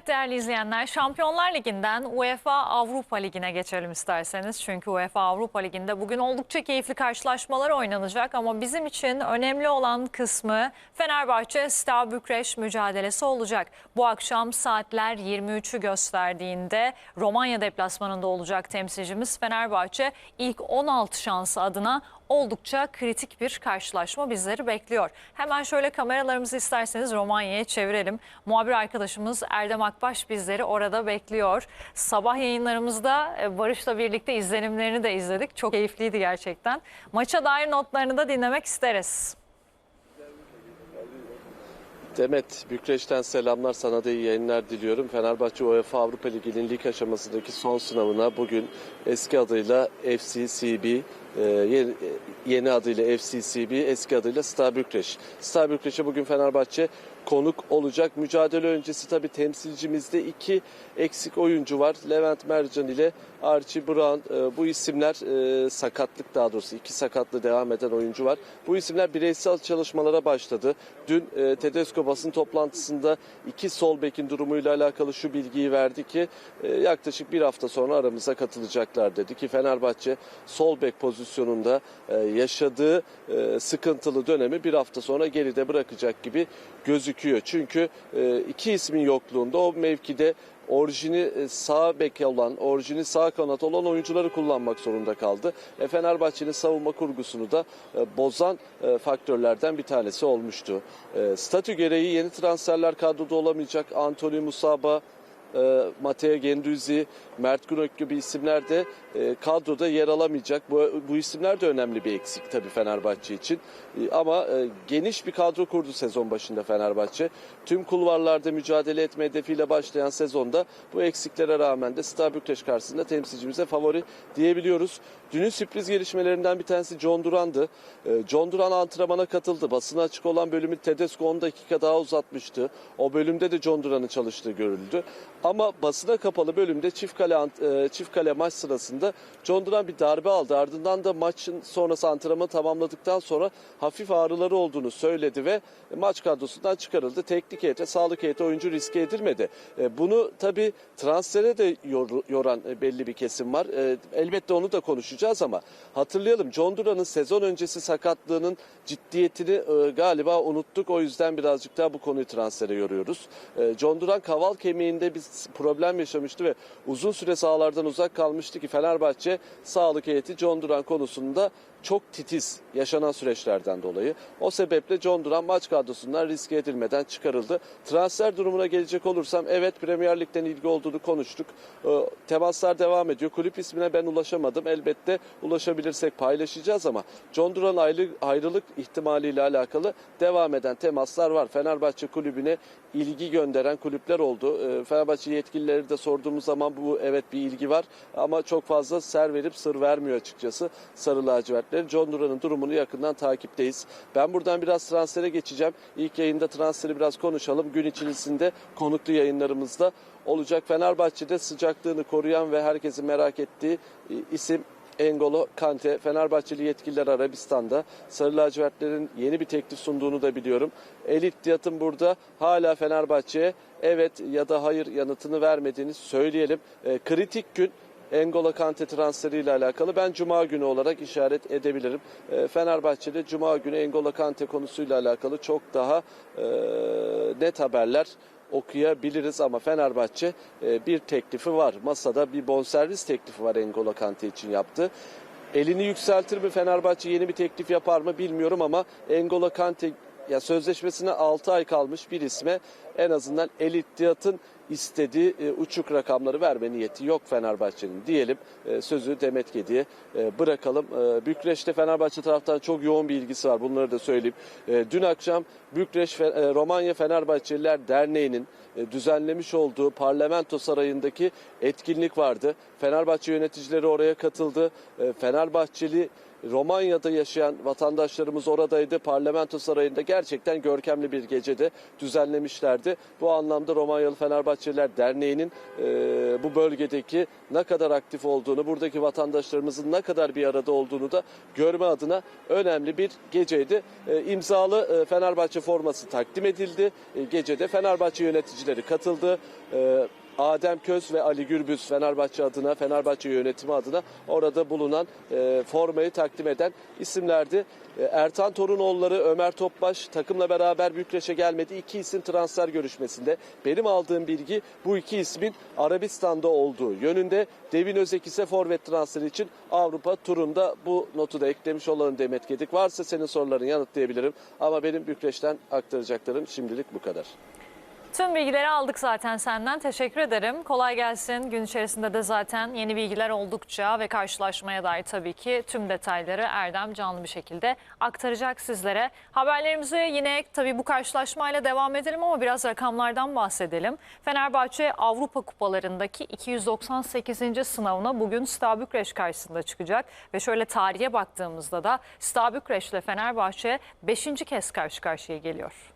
Evet değerli izleyenler Şampiyonlar Ligi'nden UEFA Avrupa Ligi'ne geçelim isterseniz. Çünkü UEFA Avrupa Ligi'nde bugün oldukça keyifli karşılaşmalar oynanacak ama bizim için önemli olan kısmı Fenerbahçe Steaua Bükreş mücadelesi olacak. Bu akşam saatler 23'ü gösterdiğinde Romanya deplasmanında olacak temsilcimiz Fenerbahçe ilk 16 şansı adına oldukça kritik bir karşılaşma bizleri bekliyor. Hemen şöyle kameralarımızı isterseniz Romanya'ya çevirelim. Muhabir arkadaşımız Erdem Akbaş bizleri orada bekliyor. Sabah yayınlarımızda e, Barış'la birlikte izlenimlerini de izledik. Çok keyifliydi gerçekten. Maça dair notlarını da dinlemek isteriz. Demet, Bükreş'ten selamlar. Sana da iyi yayınlar diliyorum. Fenerbahçe UEFA Avrupa Ligi'nin lig aşamasındaki son sınavına bugün eski adıyla FCCB, yeni, yeni adıyla FCCB, eski adıyla Steaua Bükreş. Steaua Bükreş'e bugün Fenerbahçe konuk olacak. Mücadele öncesi tabii temsilcimizde iki eksik oyuncu var. Levent Mercan ile Archie Brown. E, bu isimler e, sakatlık daha doğrusu iki sakatlı devam eden oyuncu var. Bu isimler bireysel çalışmalara başladı. Dün e, Tedesco basın toplantısında iki sol bekin durumuyla alakalı şu bilgiyi verdi ki e, yaklaşık bir hafta sonra aramıza katılacaklar dedi ki Fenerbahçe sol bek pozisyonunda e, yaşadığı e, sıkıntılı dönemi bir hafta sonra geride bırakacak gibi gözüküyor. Çünkü e, iki ismin yokluğunda o mevkide orijini sağ bek olan, orijini sağ kanat olan oyuncuları kullanmak zorunda kaldı. E, Fenerbahçe'nin savunma kurgusunu da bozan faktörlerden bir tanesi olmuştu. Statü gereği yeni transferler kadroda olamayacak. Anthony Musaba, e, Matteo Gendüzi, Mert Günok gibi isimler de e, kadroda yer alamayacak. Bu, bu isimler de önemli bir eksik tabii Fenerbahçe için. E, ama e, geniş bir kadro kurdu sezon başında Fenerbahçe. Tüm kulvarlarda mücadele etme hedefiyle başlayan sezonda bu eksiklere rağmen de Steaua Bükreş karşısında temsilcimize favori diyebiliyoruz. Dünün sürpriz gelişmelerinden bir tanesi John Duran'dı. E, John Duran antrenmana katıldı. Basına açık olan bölümü Tedesco 10 dakika daha uzatmıştı. O bölümde de John Duran'ın çalıştığı görüldü. Ama basına kapalı bölümde çift kale e, çift kale maç sırasında John Duran bir darbe aldı. Ardından da maçın sonrası antrenmanı tamamladıktan sonra hafif ağrıları olduğunu söyledi ve maç kadrosundan çıkarıldı. Teknik heyete, sağlık heyeti oyuncu riske edilmedi. E, Bunu tabii transfere de yor- yoran e, belli bir kesim var. Elbette onu da konuşacağız ama hatırlayalım John Duran'ın sezon öncesi sakatlığının ciddiyetini galiba unuttuk. O yüzden birazcık daha bu konuyu transfere yoruyoruz. John Duran kaval kemiğinde bir problem yaşamıştı ve uzun süre sahalardan uzak kalmıştı ki Fenerbahçe sağlık heyeti John Duran konusunda çok titiz yaşanan süreçlerden dolayı. O sebeple John Duran maç kadrosundan riske edilmeden çıkarıldı. Transfer durumuna gelecek olursam evet Premier Lig'den ilgi olduğunu konuştuk. Ee, Temaslar devam ediyor. Kulüp ismine ben ulaşamadım. Elbette ulaşabilirsek paylaşacağız ama John Duran ayrı- ayrılık ihtimaliyle alakalı devam eden temaslar var. Fenerbahçe kulübüne ilgi gönderen kulüpler oldu. Ee, Fenerbahçe yetkilileri de sorduğumuz zaman bu evet bir ilgi var ama çok fazla ser verip sır vermiyor açıkçası Sarı lacivertleri. John Duran'ın durumunu yakından takipteyiz. Ben buradan biraz transfere geçeceğim. İlk yayında transferi biraz konuşalım. Gün içerisinde konuklu yayınlarımızda olacak. Fenerbahçe'de sıcaklığını koruyan ve herkesin merak ettiği e, isim Engolo Kante. Fenerbahçeli yetkililer Arabistan'da. Sarı lacivertlerin yeni bir teklif sunduğunu da biliyorum. Elit Diyat'ın burada hala Fenerbahçe'ye evet ya da hayır yanıtını vermediğini söyleyelim. E, kritik gün Engola Kante transferiyle alakalı ben Cuma günü olarak işaret edebilirim. E, Fenerbahçe'de Cuma günü Engola Kante konusuyla alakalı çok daha e, net haberler okuyabiliriz ama Fenerbahçe e, bir teklifi var. Masada bir bonservis teklifi var Engola Kante için yaptı. Elini yükseltir mi Fenerbahçe yeni bir teklif yapar mı bilmiyorum ama Engola Kante ya sözleşmesine 6 ay kalmış bir isme en azından El İttihad'ın istediği e, uçuk rakamları verme niyeti yok Fenerbahçe'nin diyelim. E, sözü Demet Gedi'ye e, bırakalım. E, Bükreş'te Fenerbahçe taraftan çok yoğun bir ilgisi var. Bunları da söyleyeyim. E, dün akşam Bükreş e, Romanya Fenerbahçeliler Derneği'nin e, düzenlemiş olduğu parlamento sarayındaki etkinlik vardı. Fenerbahçe yöneticileri oraya katıldı. E, Fenerbahçeli Romanya'da yaşayan vatandaşlarımız oradaydı. Parlamento Sarayı'nda gerçekten görkemli bir gecede düzenlemişlerdi. Bu anlamda Romanyalı Fenerbahçeliler Derneği'nin e, bu bölgedeki ne kadar aktif olduğunu, buradaki vatandaşlarımızın ne kadar bir arada olduğunu da görme adına önemli bir geceydi. E, imzalı e, Fenerbahçe forması takdim edildi. E, gecede Fenerbahçe yöneticileri katıldı. E, Adem Köz ve Ali Gürbüz Fenerbahçe adına, Fenerbahçe yönetimi adına orada bulunan e, formayı takdim eden isimlerdi. E, Ertan Torunoğulları, Ömer Topbaş takımla beraber Bükreş'e gelmedi. İki isim transfer görüşmesinde. Benim aldığım bilgi bu iki ismin Arabistan'da olduğu yönünde. Devin Özek ise forvet transferi için Avrupa turunda bu notu da eklemiş olalım Demet Gedik. Varsa senin sorularını yanıtlayabilirim ama benim Bükreş'ten aktaracaklarım şimdilik bu kadar. Tüm bilgileri aldık zaten senden. Teşekkür ederim. Kolay gelsin. Gün içerisinde de zaten yeni bilgiler oldukça ve karşılaşmaya dair tabii ki tüm detayları Erdem canlı bir şekilde aktaracak sizlere. Haberlerimize yine tabii bu karşılaşmayla devam edelim ama biraz rakamlardan bahsedelim. Fenerbahçe Avrupa Kupalarındaki 298. sınavına bugün Steaua Bükreş karşısında çıkacak ve şöyle tarihe baktığımızda da Steaua Bükreş ile Fenerbahçe 5. kez karşı karşıya geliyor.